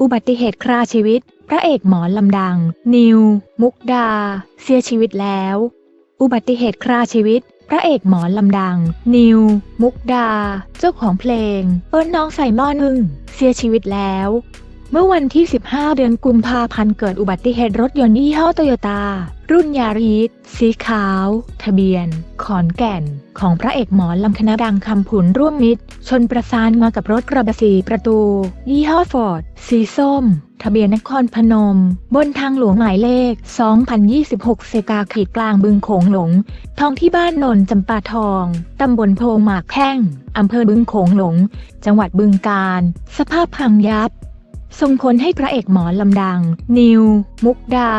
อุบัติเหตุคราชีวิต พระเอกหมอลำดัง นิว มุกดา เสียชีวิตแล้ว อุบัติเหตุคราชีวิต พระเอกหมอลำดัง นิว มุกดา เจ้าของเพลง เอิ้นน้องใส่หม้อนึ่ง เสียชีวิตแล้ว เมื่อวันที่ 15 เดือนกุมภาพันธ์เกิดอุบัติเหตุรถยนต์ยี่ห้อโตโยต้ารุ่นยาริสสีขาว ทะเบียน ขอนแก่น ของพระเอกหมอลำคณะดังคำผุนร่วมมิตร ชนประสานมากับรถกระบะสีประตู ยี่ห้อฟอร์ด สีส้ม ทะเบียนนครพนม บนทางหลวงหมายเลข 2026 เซกาขีดกลางบึงโขงหลง ท้องที่บ้านนนจำปาทอง ตำบลโพหมากแข้งอำเภอบึงโขงหลง จังหวัดบึงกาฬ สภาพพังยับ ส่งผลให้พระเอกหมอลำดัง นิว มุกดา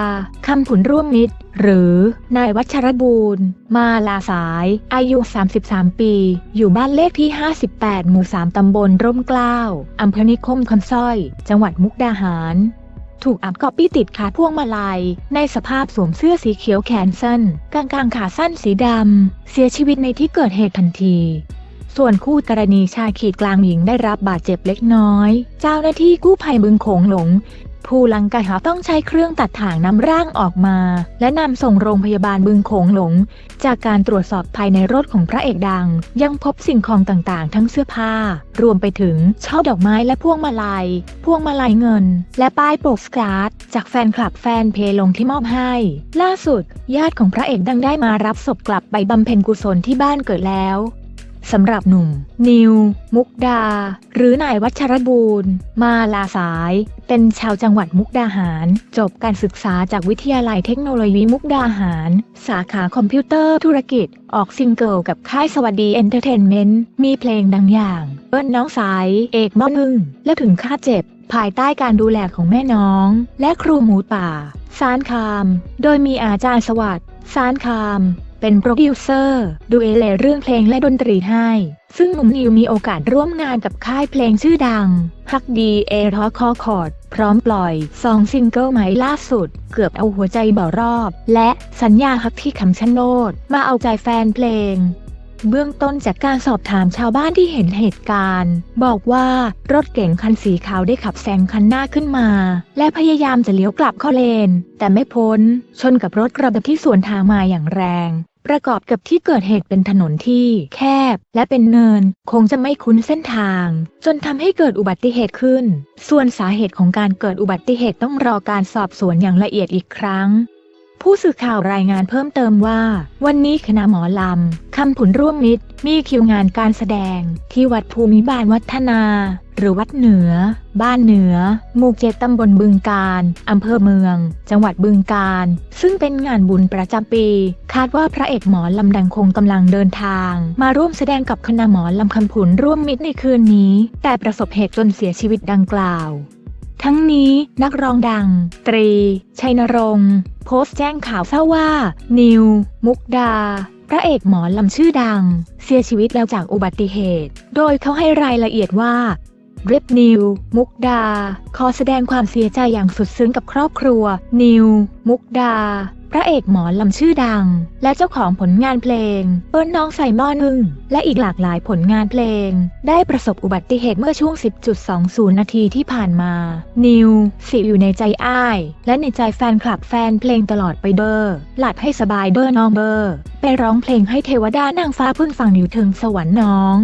คำผุนร่วมมิตร หรือนายวัชรบูรณ์ มาลาสาย อายุ 33 ปี อยู่บ้านเลขที่ 58 หมู่ 3 ตำบลร่มเกล้าอำเภอนิคมคำสร้อย จังหวัดมุกดาหาร ถูกอัดก๊อปปี้ติดขาพ่วงมาลัย ในสภาพสวมเสื้อสีเขียวแขนสั้น กางกางขาสั้นสีดำ เสียชีวิตในที่เกิดเหตุทันที ส่วนคู่กรณีชายขีดกลางหญิงได้รับบาดเจ็บเล็กน้อย เจ้าหน้าที่กู้ภัยบึงโขงหลง ผู้ลังกาหาต้องใช้เครื่องตัดถ่างนำร่างออกมา และนำส่งโรงพยาบาลบึงโขงหลง จากการตรวจสอบภายในรถของพระเอกดัง ยังพบสิ่งของต่างๆ ทั้งเสื้อผ้า รวมไปถึงช่อดอกไม้และพวงมาลัย พวงมาลัยเงิน และป้ายโปสการ์ดจากแฟนคลับแฟนเพลงที่มอบให้ ล่าสุด ญาติของพระเอกดังได้มารับศพกลับไปบำเพ็ญกุศลที่บ้านเกิดแล้ว สำหรับหนุ่ม นิว มุกดา หรือนายวัชรบูรณ์ มาลาสาย เป็นชาวจังหวัดมุกดาหาร จบการศึกษาจากวิทยาลัยเทคโนโลยีมุกดาหาร สาขาคอมพิวเตอร์ธุรกิจ ออกซิงเกิลกับค่ายสวัสดีเอนเตอร์เทนเมนต์ มีเพลงดังอย่าง เอิ้นน้องสาย เอกม่อนึ่งและถึงค่าเจ็บ ภายใต้การดูแลของแม่น้อง และครูหมูป่าสารคาม โดยมีอาจารย์สวัสดิ์ ซานคาม เป็นโปรดิวเซอร์ดูเอเลเรื่องเพลงและดนตรีให้ ซึ่งหนุ่มนิวมีโอกาสร่วมงานกับค่ายเพลงชื่อดังฮักดีเอทอคอคอร์ด พร้อมปล่อยซองซิงเกิลใหม่ล่าสุด เกือบเอาหัวใจบ่ารอบ และสัญญาฮักที่คำชะโนด มาเอาใจแฟนเพลง เบื้องต้นจากการสอบถามชาวบ้านที่เห็นเหตุการณ์ บอกว่ารถเก๋งคันสีขาวได้ขับแซงคันหน้าขึ้นมา และพยายามจะเลี้ยวกลับเข้าเลน แต่ไม่พ้น ชนกับรถกระบะที่สวนทางมาอย่างแรง ประกอบกับที่เกิดเหตุเป็นถนนที่แคบ และเป็นเนิน คงจะไม่คุ้นเส้นทาง จนทำให้เกิดอุบัติเหตุขึ้น ส่วนสาเหตุของการเกิดอุบัติเหตุต้องรอการสอบสวนอย่างละเอียดอีกครั้ง ผู้สื่อข่าวรายงานเพิ่มเติมว่า วันนี้คณะหมอลำคำผุนร่วมมิตร มีคิวงานการแสดงที่วัดภูมิบาลวัฒนา หรือวัดเหนือ บ้านเหนือ หมู่เจ็ดตำบลบึงการอำเภอเมือง จังหวัดบึงการ ซึ่งเป็นงานบุญประจำปี คาดว่าพระเอกหมอลำดังคงกำลังเดินทาง มาร่วมแสดงกับคณะหมอลำคำผุนร่วมมิตรในคืนนี้ แต่ประสบเหตุจนเสียชีวิตดังกล่าว ทั้งนี้นักร้องดัง ตรี ชัยนรงค์โพสต์แจ้งข่าวเศร้าว่า นิว มุกดา พระเอกหมอลำชื่อดัง เสียชีวิตแล้วจากอุบัติเหตุ โดยเขาให้รายละเอียดว่า เรียบนิว มุกดา ขอแสดงความเสียใจอย่างสุดซึ้งกับครอบครัว นิว มุกดา พระเอกหมอลำชื่อดัง และเจ้าของผลงานเพลง เปิ้ลน้องใส่หม้อนึ่ง และอีกหลากหลายผลงานเพลง ได้ประสบอุบัติเหตุเมื่อช่วง 10.20 นาทีที่ผ่านมา นิวสิอยู่ในใจอ้าย และในใจแฟนคลับแฟนเพลงตลอดไปเดอร์ หลัดให้สบายเดอร์น้องเบอร์ ไปร้องเพลงให้เทวดานางฟ้าเพิ่งฟังอยู่ถึงสวรรค์น้อง